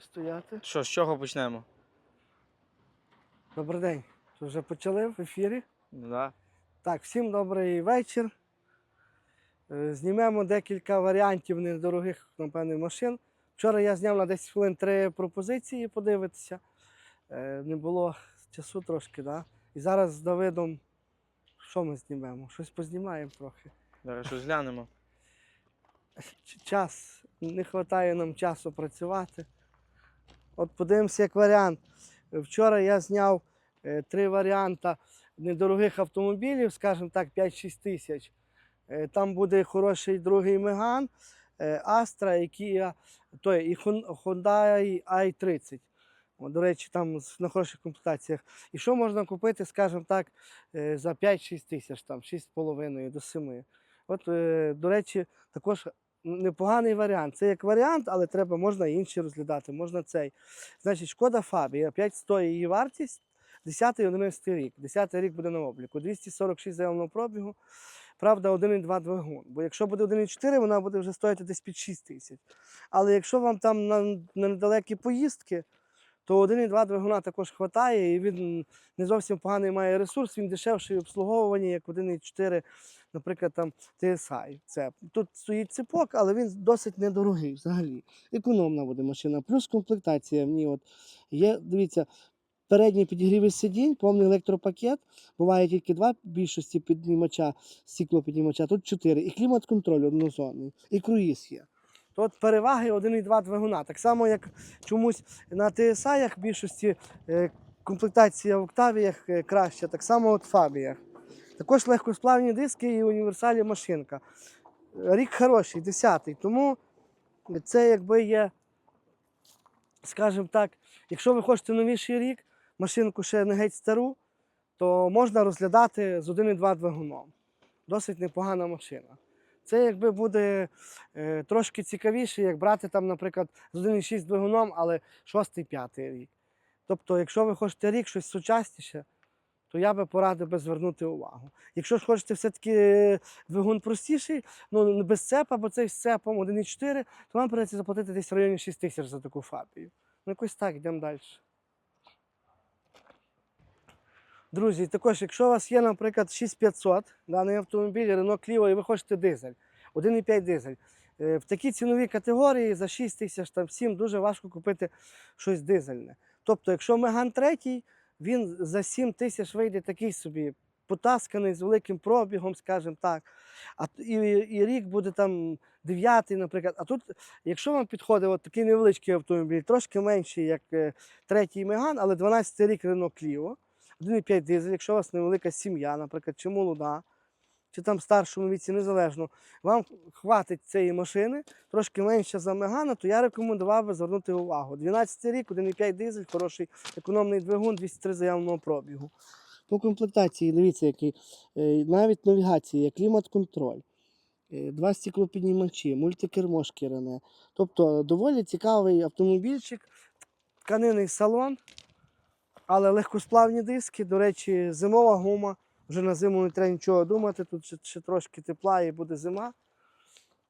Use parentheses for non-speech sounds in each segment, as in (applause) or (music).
Стояти. Що, з чого почнемо? Добрий день. Що вже почали в ефірі? Да. Так, всім добрий вечір. Е, Знімемо декілька варіантів недорогих, напевно, машин. Вчора я зняв на 10 хвилин три пропозиції подивитися. Е, Не було часу трошки, да? І зараз з Давидом що ми знімемо? Щось познімаємо трохи. Зараз щось глянемо. Час, не вистачає нам часу працювати. От подивимося як варіант. Вчора я зняв е, три варіанти недорогих автомобілів, скажімо так, 5-6 тисяч. Е, Там буде хороший другий Меган, Astra і Kia, той, і Hon- Hyundai i30. До речі, там на хороших комплектаціях. І що можна купити, скажімо так, е, за 5-6 тисяч, там 6,5 до 7. От, до речі, також непоганий варіант. Це як варіант, але треба, можна інші розглядати, можна цей. Значить, шкода Фабія, опять стоїть її вартість. 10 11 рік. 10 рік буде на обліку. 246 заявленого пробігу. Правда, 1,2 двигун. Бо якщо буде 1,4, вона буде вже стоїти десь під 6 тисяч. Але якщо вам там на, на недалекі поїздки, то 1,2 двигуна також вистачає, і він не зовсім поганий має ресурс, він дешевший в обслуговуванні, як 1,4, наприклад, там TSI. Це. Тут стоїть ципок, але він досить недорогий взагалі. Економна буде машина. Плюс комплектація в ній от є, дивіться, передній підігрів сидінь, повний електропакет. Буває тільки два більшості піднімача, стіклопіднімача, тут чотири. І клімат-контроль однозонний, і круїз є. То от переваги 1,2 двигуна. Так само, як чомусь на TSI в більшості е, комплектація в Октавіях е, краща, так само от в Фабіях. Також легкосплавні диски і універсалі машинка. Рік хороший, 10-й. Тому це якби є, скажімо так, якщо ви хочете новіший рік, машинку ще не геть стару, то можна розглядати з 1,2 двигуном. Досить непогана машина. Це якби буде е, трошки цікавіше, як брати там, наприклад, з 1,6 двигуном, але 6-5 рік. Тобто, якщо ви хочете рік щось сучасніше, то я би порадив би звернути увагу. Якщо ж хочете все-таки е, двигун простіший, ну без цепа, бо цей з цепом 1,4, то вам придеться заплатити десь в районі 6 тисяч за таку фабію. Ну, якось так, йдемо далі. Друзі, також, якщо у вас є, наприклад, 6500, даний автомобіль Renault Clio, і ви хочете дизель, 1,5 дизель. е, В такій ціновій категорії за 6 тисяч, там 7 дуже важко купити щось дизельне. Тобто, якщо Меган 3, він за 7 тисяч вийде такий собі потасканий з великим пробігом, скажімо так. А і, і рік буде там 9, наприклад. А тут, якщо вам підходить от такий невеличкий автомобіль, трошки менший, як е, третій Меган, але 12 рік Renault Clio, 1,5 дизель, якщо у вас невелика сім'я, наприклад, чи молода, чи там старшому віці, незалежно, вам хватить цієї машини, трошки менше за Мегана, то я рекомендував би звернути увагу. 12 рік, 1,5 дизель, хороший економний двигун, 203 заявленого пробігу. По комплектації, дивіться, який, е, навіть навігація, клімат-контроль, е, два стеклопіднімачі, мультикермо шкіряне. Тобто доволі цікавий автомобільчик, тканинний салон, але легкосплавні диски. До речі, зимова гума. Вже на зиму не треба нічого думати, тут ще, ще трошки тепла і буде зима.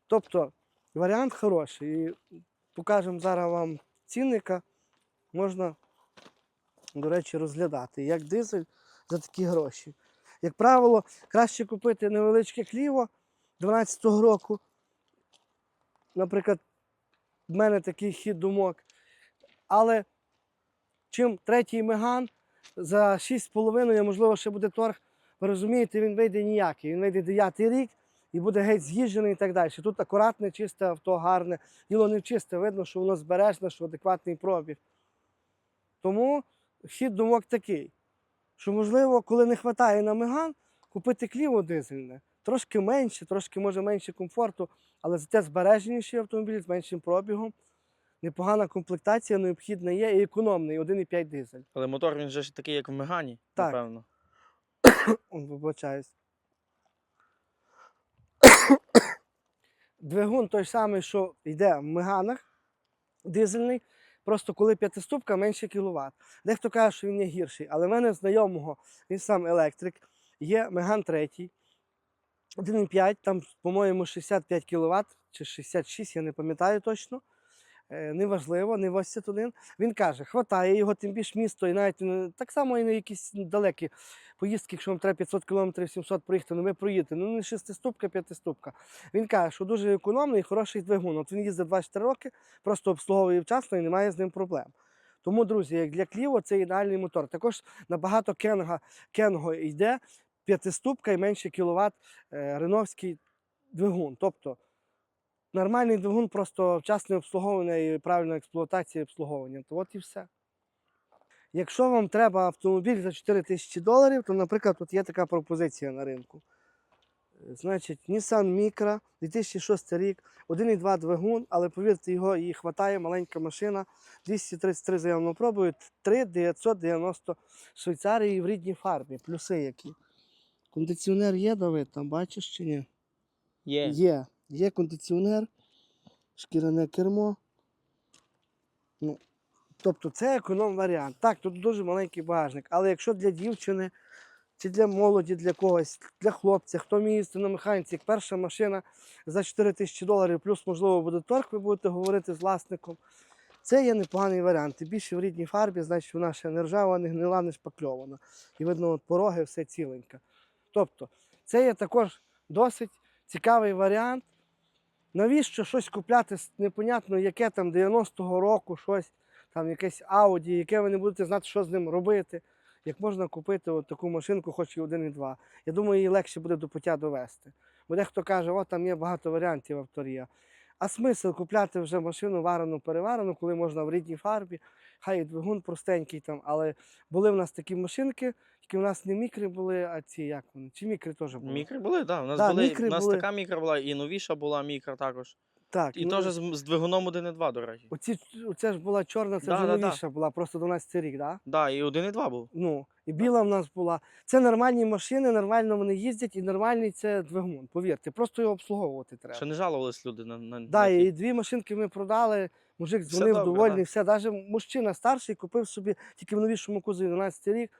Тобто варіант хороший. І покажемо зараз вам цінника. Можна, до речі, розглядати, як дизель за такі гроші. Як правило, краще купити невеличке кліво 12-го року. Наприклад, в мене такий хід думок. Але чим третій меган за 6,5, можливо, ще буде торг. Ви розумієте, він вийде ніякий. Він вийде 9 рік і буде геть з'їжджений і так далі. Тут акуратне, чисте авто, гарне. Діло не чисте, видно, що воно збережне, що адекватний пробіг. Тому хід думок такий, що, можливо, коли не вистачає на меган, купити кліво дизельне. Трошки менше, трошки може менше комфорту, але зате збереженіший автомобіль з меншим пробігом. Непогана комплектація, необхідна є і економний 1,5 дизель. Але мотор він же ж такий, як в Мегані, Так. напевно. (coughs) Вибачаюсь. (coughs) Двигун той самий, що йде в Меганах, дизельний. Просто коли п'ятиступка менше кіловат. Дехто каже, що він є гірший, але в мене знайомого, він сам електрик, є Меган 3, 1,5, там, по-моєму, 65 кВт чи 66, я не пам'ятаю точно. Е, неважливо, не 81. Він каже, хватає його, тим більше місто, і навіть так само і на якісь далекі поїздки, якщо вам треба 500 км 700 проїхати, ну ви проїдете. Ну не шестиступка, п'ятиступка. Він каже, що дуже економний і хороший двигун. От він їздить 24 роки, просто обслуговує вчасно і немає з ним проблем. Тому, друзі, як для Кліво, це ідеальний мотор. Також набагато Кенга, Кенго йде п'ятиступка і менше кіловат е, реновський двигун. Тобто нормальний двигун, просто вчасне обслуговування і правильна експлуатація і обслуговування. То от і все. Якщо вам треба автомобіль за 4 тисячі доларів, то, наприклад, тут є така пропозиція на ринку. Е, Значить, Nissan Micra, 2006 рік, 1,2 двигун, але повірте, його їй хватає, маленька машина, 233 заявно пробують, 3,990 Швейцарії в рідній фарбі. Плюси які. Кондиціонер є, Давид, там бачиш чи ні? Є. Є. Є кондиціонер, шкіряне кермо. Ну, тобто це економ варіант. Так, тут дуже маленький багажник. Але якщо для дівчини чи для молоді, для когось, для хлопця, хто їздити на механіці, як перша машина за 4 тисячі доларів, плюс, можливо, буде торг, ви будете говорити з власником. Це є непоганий варіант. Тим більше в рідній фарбі, значить вона ще не ржава, не гнила, не шпакльована. І видно, от пороги, все ціленьке. Тобто, це є також досить цікавий варіант. Навіщо щось купляти непонятно, яке там 90-го року, щось, там якесь ауді, яке ви не будете знати, що з ним робити. Як можна купити от таку машинку, хоч і 1,2. Я думаю, її легше буде до пуття довести. Бо дехто каже, о, там є багато варіантів авторія. А смисл купляти вже машину варену, переварену, коли можна в рідній фарбі, хай і двигун простенький там, але були в нас такі машинки, тільки в нас не мікри були, а ці як вони? Чи мікри теж були? Мікри були, так. У нас, Да, були, у нас були. така мікра була, і новіша була мікра також. Так, І ну, теж з, з двигуном 1,2, до речі. Оці, оце ж була чорна, це Да, вже да, да. новіша була, просто 12 рік, да? Да, і 1,2 був. Ну, і біла в нас була. Це нормальні машини, нормально вони їздять, і нормальний це двигун. Повірте, просто його обслуговувати треба. Ще не жалувались люди на, на, Да, на ті. і дві машинки ми продали. Мужик дзвонив добре, довольний, да. все. Навіть мужчина старший купив собі тільки в новішому кузові 12 рік.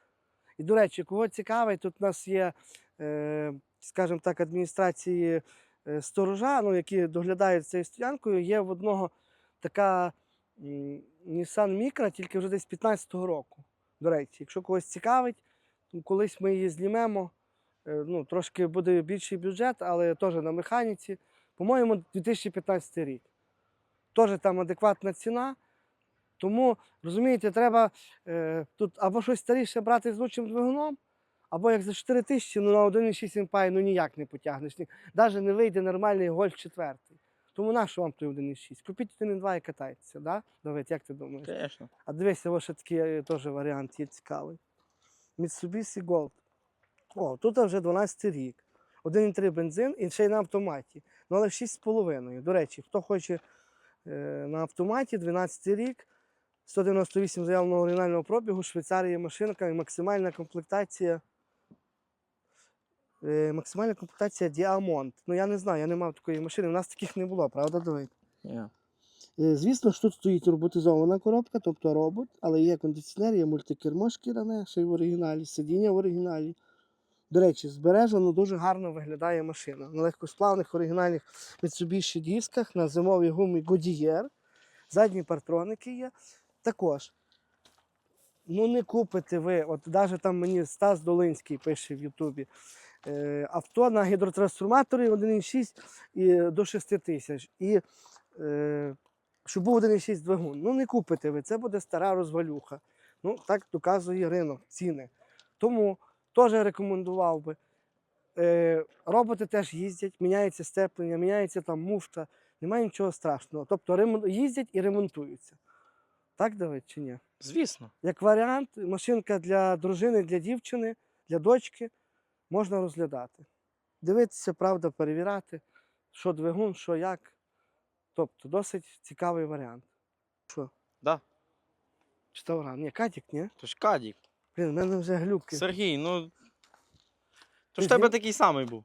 І, до речі, кого цікавить, тут у нас є, е, скажімо так, адміністрації е, сторожа, ну, які доглядають цією стоянкою. Є в одного така Nissan Micra, тільки вже десь 15-го року. До речі, якщо когось цікавить, колись ми її знімемо. Е, ну, трошки буде більший бюджет, але теж на механіці. По-моєму, 2015 рік. Теж там адекватна ціна. Тому, розумієте, треба е, тут або щось старіше брати з лучшим двигуном, або як за 4 тисячі, ну на 1,6 імпай ну ніяк не потягнеш. Навіть не вийде нормальний гольф 4. Тому на що вам той 1,6? Купіть 1,2 і катайтеся, да? Давид, як ти думаєш? Звісно. А дивися, ось ще такий е, теж варіант є цікавий. Mitsubishi Gold. О, тут вже 12 рік. 1,3 бензин і ще й на автоматі. Ну, але 6,5. До речі, хто хоче е, на автоматі 12 рік, 198 заявленого оригінального пробігу, Швейцарії машинка і максимальна комплектація. Е, максимальна комплектація Diamond. Ну я не знаю, я не мав такої машини. У нас таких не було, правда, Давид? Ні. Е, Звісно ж, тут стоїть роботизована коробка, тобто робот, але є кондиціонер, є мультикермо шкіряне, ще й в оригіналі, сидіння в оригіналі. До речі, збережено дуже гарно виглядає машина. На легкосплавних оригінальних Mitsubishi дисках, на зимовій гумі Goodyear. Задні партроники є. Також. Ну, не купите ви, от навіть там мені Стас Долинський пише в Ютубі. Е, авто на гідротрансформаторі 1,6 і до 6 тисяч. І е, щоб був 1,6 двигун. Ну, не купите ви, це буде стара розвалюха. Ну, так доказує ринок, ціни. Тому теж рекомендував би. Е, роботи теж їздять, міняється степлення, міняється там муфта. Немає нічого страшного. Тобто їздять і ремонтуються. Так, Давид, чи ні? Звісно. Як варіант, машинка для дружини, для дівчини, для дочки можна розглядати. Дивитися, правда, перевіряти, що двигун, що як. Тобто досить цікавий варіант. Що? Да. Чи Тавран? Ні, Катік, ні? То ж Кадік. Блін, в мене вже глюки. Сергій, ну. То ж в тебе такий самий був.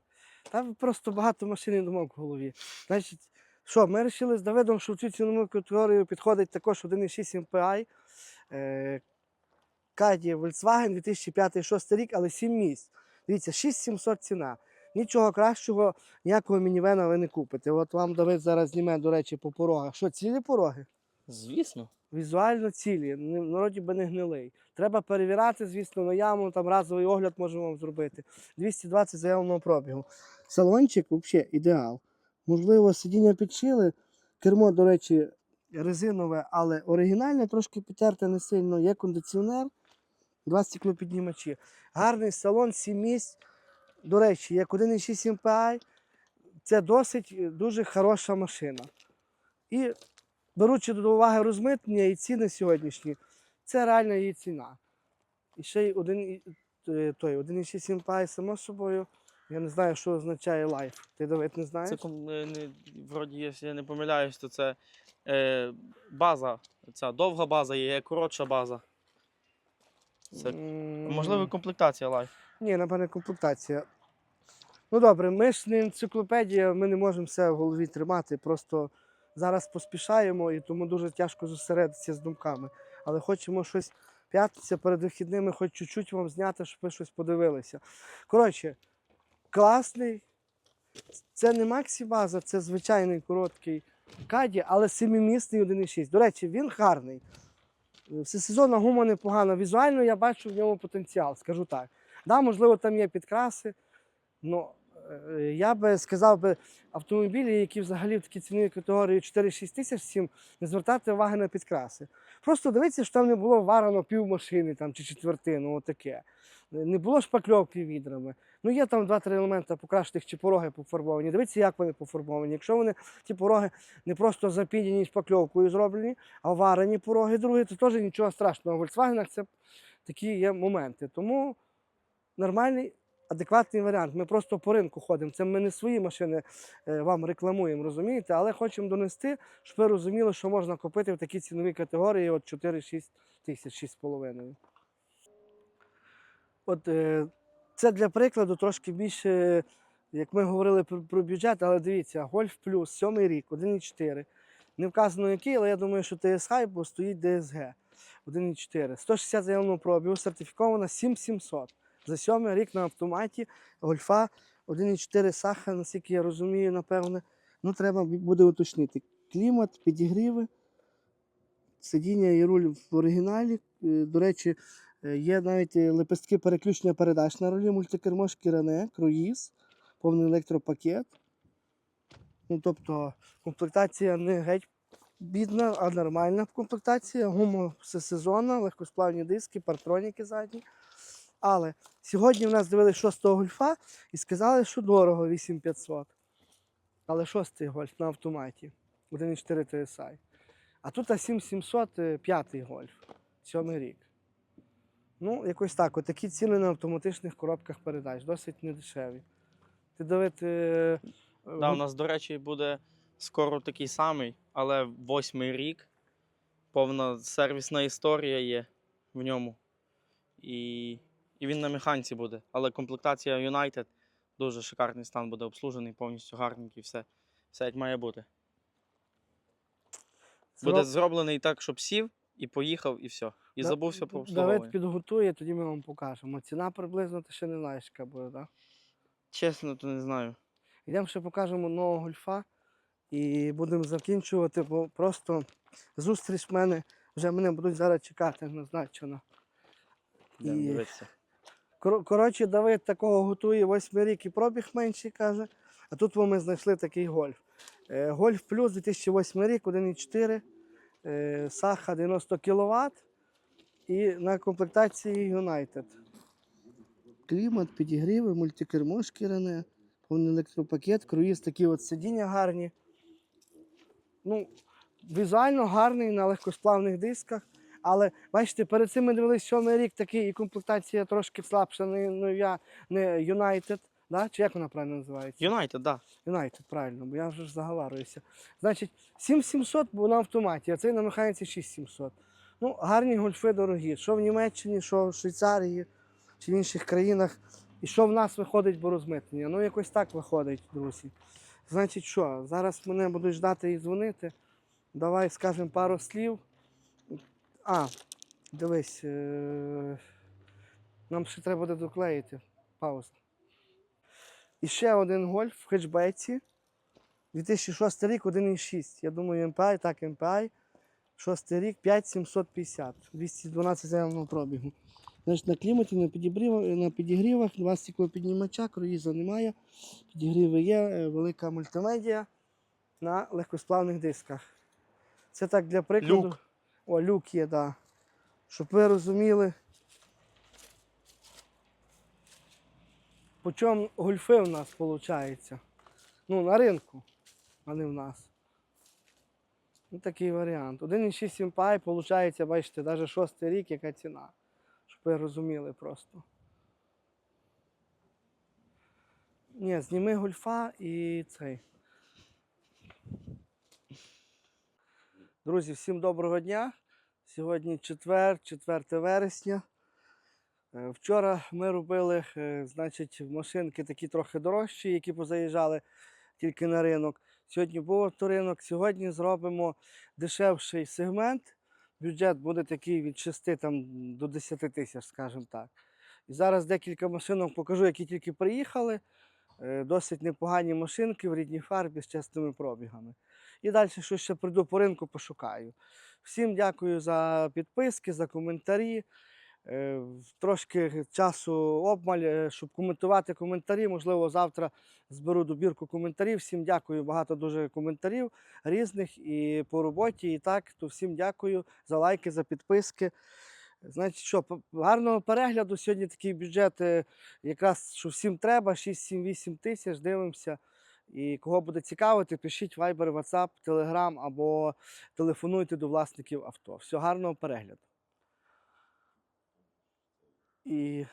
Там просто багато машин і думок в голові. Значить, що, ми вирішили з Давидом, що в цю цінову категорію підходить також 1,6 MPI. Е, Каді Volkswagen 2005-2006 рік, але 7 місць. Дивіться, 6700 ціна. Нічого кращого, ніякого мінівена ви не купите. От вам Давид зараз зніме, до речі, по порогах. Що, цілі пороги? Звісно. Візуально цілі, вроді би не гнилий. Треба перевіряти, звісно, на яму, там разовий огляд можемо вам зробити. 220 заявленого пробігу. Салончик взагалі ідеал. Можливо, сидіння підшили. Кермо, до речі, резинове, але оригінальне, трошки підтерте не сильно. Є кондиціонер, два стеклопіднімачі. Гарний салон, 7 місць. До речі, як 1,6 MPI, це досить е, дуже хороша машина. І беручи до уваги розмитнення і ціни сьогоднішні, це реальна її ціна. І ще й один, і- е, той, 1,6 MPI, само собою. Я не знаю, що означає лайф. Ти Давид не знаєш? Це е, не, вроді, якщо я не помиляюсь, то це е, база. Ця довга база є, є коротша база. Це, можливо, комплектація лайф. Ні, напевне, комплектація. Ну добре, ми ж не енциклопедія, ми не можемо все в голові тримати. Просто зараз поспішаємо і тому дуже тяжко зосередитися з думками. Але хочемо щось п'ятниця перед вихідними, хоч чуть-чуть вам зняти, щоб ви щось подивилися. Коротше, класний. Це не Максі база, це звичайний короткий каді, але семимісний 1,6. До речі, він гарний. Всесезонна гума непогана. Візуально я бачу в ньому потенціал, скажу так. Да, можливо, там є підкраси. Ну, е, я би сказав би, автомобілі, які взагалі в такій ціновій категорії 4-6 тисяч всім, не звертати уваги на підкраси. Просто дивіться, що там не було варено пів машини там, чи четвертину, отаке. Не було шпакльовки відрами. Ну, є там два-три елементи покращених чи пороги пофарбовані. Дивіться, як вони пофарбовані. Якщо вони ті пороги не просто запідені шпакльовкою зроблені, а варені пороги другі, то теж нічого страшного. В Volkswagen це такі є моменти. Тому нормальний, адекватний варіант. Ми просто по ринку ходимо. Це ми не свої машини е, вам рекламуємо, розумієте? Але хочемо донести, щоб ви розуміли, що можна купити в такій ціновій категорії от 4-6 тисяч, 6,5. От е, це для прикладу трошки більше, як ми говорили про, бюджет, але дивіться, Гольф Плюс, сьомий рік, 1,4. Не вказано який, але я думаю, що TSI, бо стоїть DSG 1,4. 160 заявленого пробігу, сертифікована 7700. За сьомий рік на автоматі Гольфа 1,4 Саха, наскільки я розумію, напевне. Ну, треба буде уточнити. Клімат, підігріви, сидіння і руль в оригіналі. Е, До речі, е, є навіть е, лепестки переключення передач на рулі, мультикермо, шкіряне, круїз, повний електропакет. Ну, тобто комплектація не геть бідна, а нормальна комплектація. Гума всесезонна, легкосплавні диски, партроніки задні. Але сьогодні в нас дивилися шостого гольфа і сказали, що дорого 8500. Але шостий гольф на автоматі. 1,4 TSI. А тут 7700 е, п'ятий гольф. Сьомий рік. Ну, якось так. Отакі ціни на автоматичних коробках передач. Досить недешеві. Ти Давид. е, Да, у нас, до речі, буде скоро такий самий, але восьмий рік. Повна сервісна історія є в ньому. І, і він на механіці буде. Але комплектація United дуже шикарний стан буде обслужений, повністю гарненький, все, все як має бути. Буде зроб- зроблений так, щоб сів і поїхав, і все. І Да- забувся про Давид обслуговування. підготує, тоді ми вам покажемо. Ціна приблизно ти ще не знаєш, яка буде, так? Чесно, то не знаю. Йдемо ще покажемо нового гольфа і будемо закінчувати, бо просто зустріч в мене вже мене будуть зараз чекати назначено. Йдемо І- дивитися. Кор- Коротше, Давид такого готує восьмий рік і пробіг менший, каже. А тут ми знайшли такий гольф. Е, Гольф плюс 2008 рік, 1,4, е, Саха 90 кВт і на комплектації United. Клімат, підігріви, мультикермо шкіряне, повний електропакет, круїз, такі от сидіння гарні. Ну, візуально гарний на легкосплавних дисках. Але бачите, перед цим ми дивилися сьомий рік такий, і комплектація трошки слабша, не, ну, я, не United, да? чи як вона правильно називається? Юнайтед, так. United, правильно, бо я вже ж заговарююся. Значить, 7700 був на автоматі, а цей на механіці 6700. Ну, гарні гольфи дорогі. Що в Німеччині, що в Швейцарії, чи в інших країнах. І що в нас виходить по розмитнення? Ну, якось так виходить, друзі. Значить, що, зараз мене будуть ждати і дзвонити. Давай скажемо пару слів. А, дивись, е- нам ще треба буде доклеїти. Пауза. І ще один гольф в хетчбеці. 2006 рік, 1,6. Я думаю, MPI, так, MPI. Шостий рік 5750, 212 заявленого пробігу. Значить, на кліматі, на, підігрівах, на підігрівах, два стеклопіднімача, круїза немає. Підігріви є, е, велика мультимедіа на легкосплавних дисках. Це так для прикладу. Люк. О, люк є. Да. Щоб ви розуміли. По чому гольфи в нас виходить? Ну, на ринку, а не в нас. Ну, такий варіант. 1,6 Mpy, виходить, бачите, навіть шостий рік, яка ціна. Щоб ви розуміли просто. Ні, зніми гольфа і цей. Друзі, всім доброго дня. Сьогодні четвер, 4 вересня. Е, Вчора ми робили, е, значить, машинки такі трохи дорожчі, які позаїжджали тільки на ринок. Сьогодні був авторинок. Сьогодні зробимо дешевший сегмент. Бюджет буде такий від 6 там, до 10 тисяч, скажімо так. І зараз декілька машинок покажу, які тільки приїхали. Е, Досить непогані машинки в рідній фарбі з чесними пробігами. І далі що ще прийду по ринку, пошукаю. Всім дякую за підписки, за коментарі. Е, Трошки часу обмаль, е, щоб коментувати коментарі. Можливо, завтра зберу добірку коментарів. Всім дякую. Багато дуже коментарів різних і по роботі. І так, то всім дякую за лайки, за підписки. Значить, що, гарного перегляду. Сьогодні такий бюджет, е, якраз що всім треба, 6-7-8 тисяч. Дивимося. І кого буде цікавити, пишіть Viber, WhatsApp, Telegram або телефонуйте до власників авто. Всього гарного перегляду. І,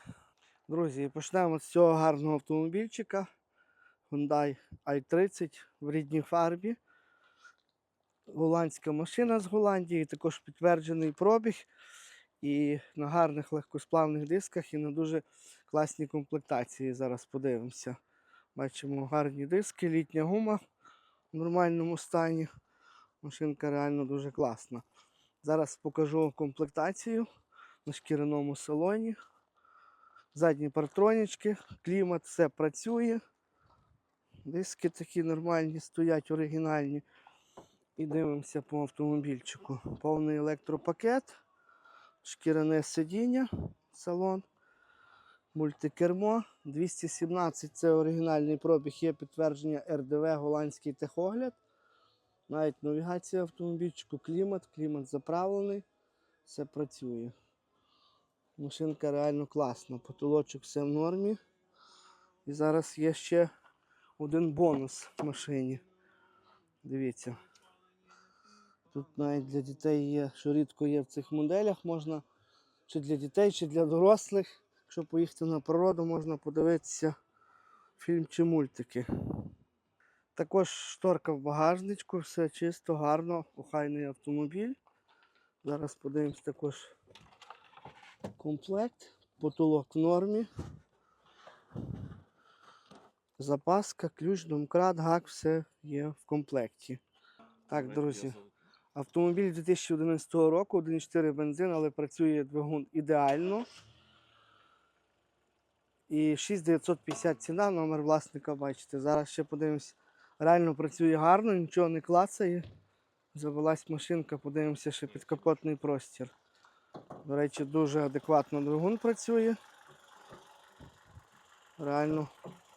друзі, почнемо з цього гарного автомобільчика. Hyundai i30 в рідній фарбі. Голландська машина з Голландії, також підтверджений пробіг. І на гарних легкосплавних дисках і на дуже класній комплектації. Зараз подивимося. Бачимо гарні диски, літня гума в нормальному стані. Машинка реально дуже класна. Зараз покажу комплектацію на шкіряному салоні. Задні партронічки, клімат, все працює. Диски такі нормальні, стоять оригінальні. І дивимося по автомобільчику. Повний електропакет, шкіряне сидіння, салон, мультикермо. 217 це оригінальний пробіг, є підтвердження РДВ, голландський техогляд. Навіть навігація автомобільчику, клімат, клімат заправлений, все працює. Машинка реально класна, потолочок все в нормі. І зараз є ще один бонус в машині. Дивіться. Тут навіть для дітей є, що рідко є в цих моделях, можна чи для дітей, чи для дорослих. Якщо поїхати на природу, можна подивитися фільм чи мультики. Також шторка в багажничку, все чисто, гарно, охайний автомобіль. Зараз подивимось також комплект, потолок в нормі. Запаска, ключ, домкрат, гак, все є в комплекті. Так, друзі, автомобіль 2011 року, 1,4 бензин, але працює двигун ідеально. І 6950 ціна, номер власника бачите. Зараз ще подивимось. Реально працює гарно, нічого не клацає. Завелась машинка, подивимося ще підкапотний простір. До речі, дуже адекватно двигун працює. Реально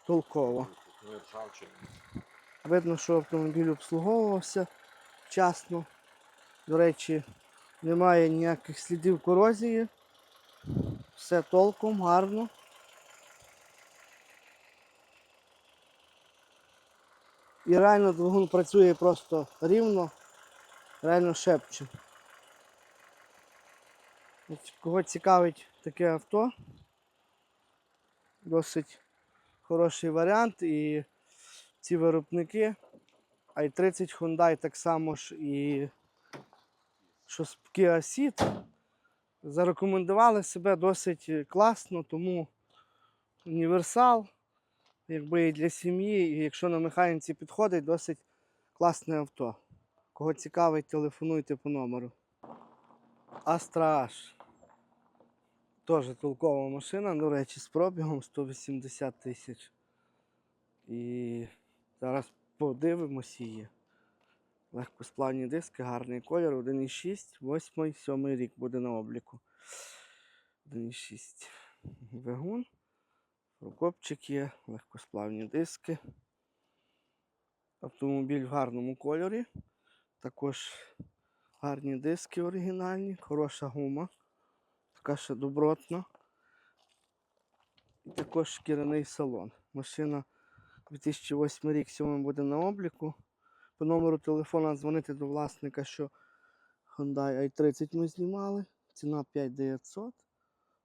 толково. Видно, що автомобіль обслуговувався вчасно. До речі, немає ніяких слідів корозії. Все толком, гарно. І реально двигун працює просто рівно, реально шепче. Кого цікавить таке авто, досить хороший варіант. І ці виробники i30 Hyundai так само ж і що Kia Ceed зарекомендували себе досить класно, тому універсал, якби і для сім'ї, і якщо на механіці підходить, досить класне авто. Кого цікавить, телефонуйте по номеру. Astra H. Теж толкова машина, до речі, з пробігом 180 тисяч. І зараз подивимося її. Легкосплавні диски, гарний колір, 1,6, 8, 7 рік буде на обліку. 1,6 двигун. Прокопчик є, легкосплавні диски. Автомобіль в гарному кольорі. Також гарні диски оригінальні, хороша гума. Така ще добротна. І також шкіряний салон. Машина 2008 рік сьомий буде на обліку. По номеру телефона дзвонити до власника, що Hyundai i30 ми знімали. Ціна 5900.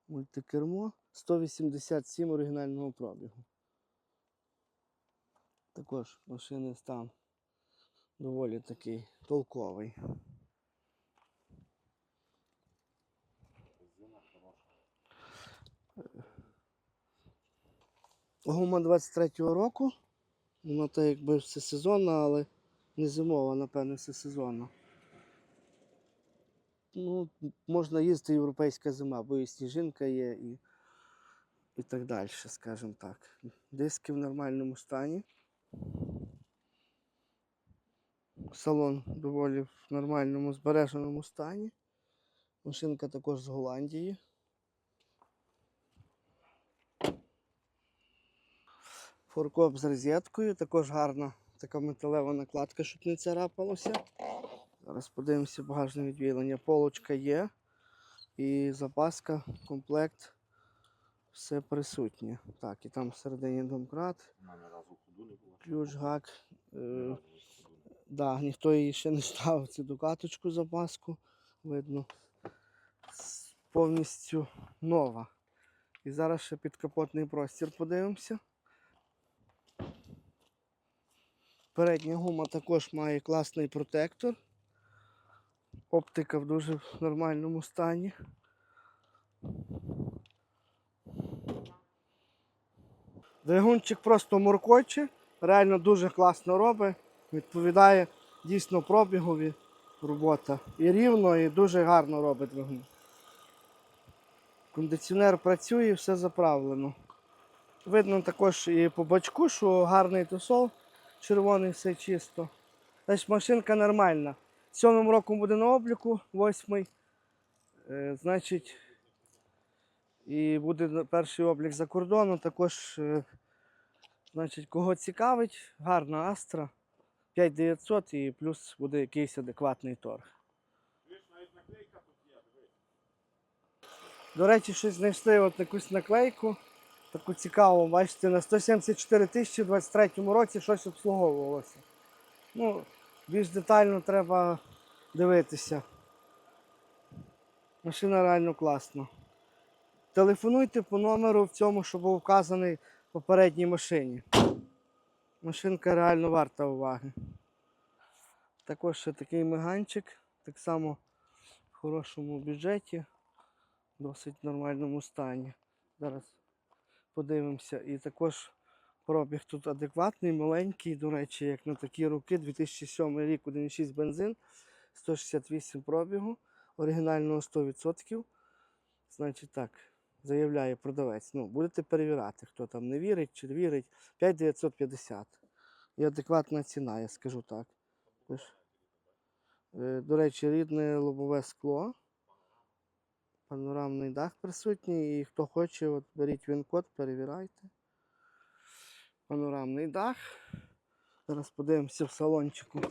Мультикермо 187 оригінального пробігу. Також машини стан доволі такий толковий. Гума 23-го року. Вона так якби всесезонна, але не зимова, напевне, всесезонна. Ну, можна їздити європейська зима, бо і сніжинка є і, і так далі, скажімо так. Диски в нормальному стані. Салон доволі в нормальному збереженому стані. Машинка також з Голландії. Форкоп з розеткою, також гарна така металева накладка, щоб не царапалося. Зараз подивимося багажне відділення. Полочка є. І запаска, комплект. Все присутнє. Так, і там всередині домкрат, ключ, гак. Е. Да, ніхто її ще не ставив цю докаточку запаску. Видно. Повністю нова. І зараз ще підкапотний простір подивимося. Передня гума також має класний протектор. Оптика в дуже нормальному стані. Двигунчик просто муркоче, реально дуже класно робить, відповідає дійсно пробігові робота. І рівно, і дуже гарно робить двигун. Кондиціонер працює, все заправлено. Видно також і по бачку, що гарний тусол, червоний, все чисто. Значить, машинка нормальна. Сьомим роком буде на обліку, восьмий. Е, значить, і буде перший облік за кордоном. Також, е, значить, кого цікавить, гарна Астра. 5900 і плюс буде якийсь адекватний торг. До речі, щось знайшли от якусь наклейку. Таку цікаву, бачите, на 174 тисячі в 23 році щось обслуговувалося. Ну, більш детально треба дивитися. Машина реально класна. Телефонуйте по номеру в цьому, що був вказаний в попередній машині. Машинка реально варта уваги. Також ще такий меганчик, так само в хорошому бюджеті, досить нормальному стані. Зараз подивимося. І також пробіг тут адекватний, маленький, до речі, як на такі роки, 2007 рік, 1,6 бензин, 168 пробігу, оригінального 100%. Значить так, заявляє продавець. Ну, будете перевіряти, хто там не вірить чи вірить. 5950. І адекватна ціна, я скажу так. Е, До речі, рідне лобове скло. Панорамний дах присутній. І хто хоче, от беріть він-код, перевіряйте. Панорамний дах. Зараз подивимося в салончику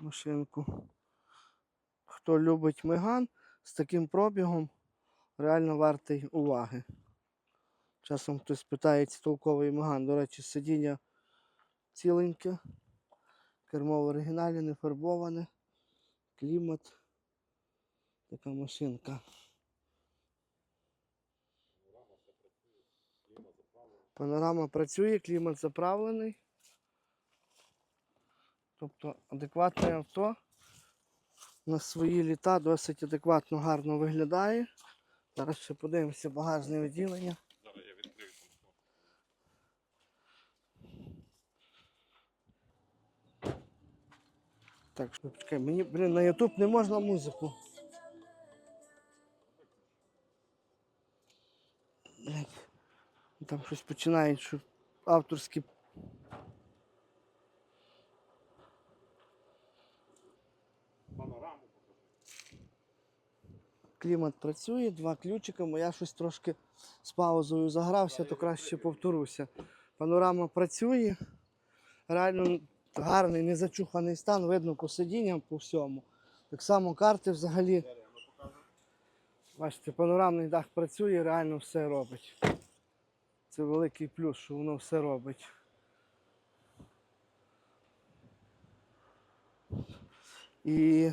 машинку. Хто любить меган з таким пробігом, реально вартий уваги. Часом хтось питається толковий меган. До речі, сидіння ціленьке. Кермо в оригіналі не фарбоване. Клімат. Така машинка. Панорама працює, клімат заправлений. Тобто адекватне авто на свої літа досить адекватно гарно виглядає. Зараз ще подивимося багажне відділення. Зараз я відкрию телефон. Так, що почекай, мені, блін, на YouTube не можна музику. Блядь. Там щось починають, що авторські. Клімат працює, два ключика, я щось трошки з паузою загрався, то краще повторюся. Панорама працює. Реально гарний, незачуханий стан, видно по сидінням, по всьому. Так само карти взагалі. Бачите, панорамний дах працює, реально все робить. Це великий плюс, що воно все робить. І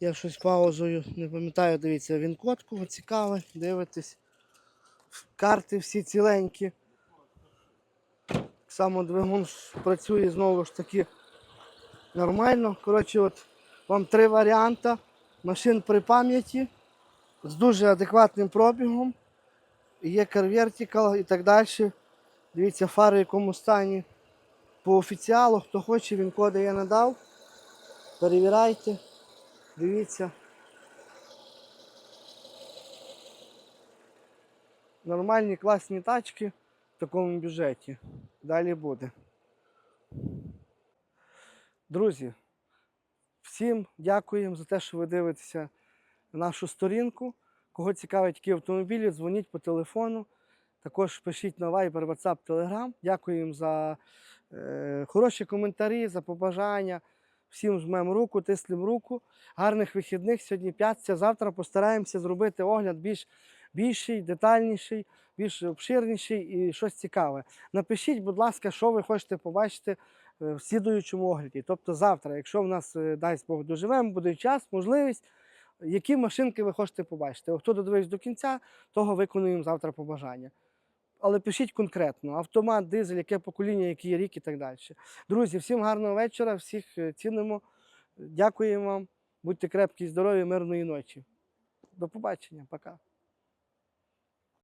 я щось паузою не пам'ятаю, дивіться, він кого цікавий, дивитесь. Карти всі ціленькі. Само двигун працює знову ж таки нормально. Коротше, от вам три варіанти. Машин при пам'яті з дуже адекватним пробігом. Є Vertical і так далі. Дивіться, фари в якому стані. По офіціалу, хто хоче, він коди я надав. Перевіряйте, дивіться. Нормальні класні тачки в такому бюджеті. Далі буде. Друзі, всім дякуємо за те, що ви дивитеся нашу сторінку. Кого цікавить які автомобілі, дзвоніть по телефону. Також пишіть на Viber, WhatsApp, Telegram. Дякуємо за е, хороші коментарі, за побажання. Всім жмемо руку, тиснемо руку. Гарних вихідних. Сьогодні п'ятниця. Завтра постараємося зробити огляд більш більший, детальніший, більш обширніший і щось цікаве. Напишіть, будь ласка, що ви хочете побачити е, в слідуючому огляді. Тобто завтра, якщо в нас е, дасть Бог доживемо, буде час, можливість, які машинки ви хочете побачити. Хто додивився до кінця, того виконуємо завтра побажання. Але пишіть конкретно: автомат, дизель, яке покоління, який рік і так далі. Друзі, всім гарного вечора, всіх е, цінимо. Дякуємо вам. Будьте крепкі, здорові, мирної ночі. До побачення, пока.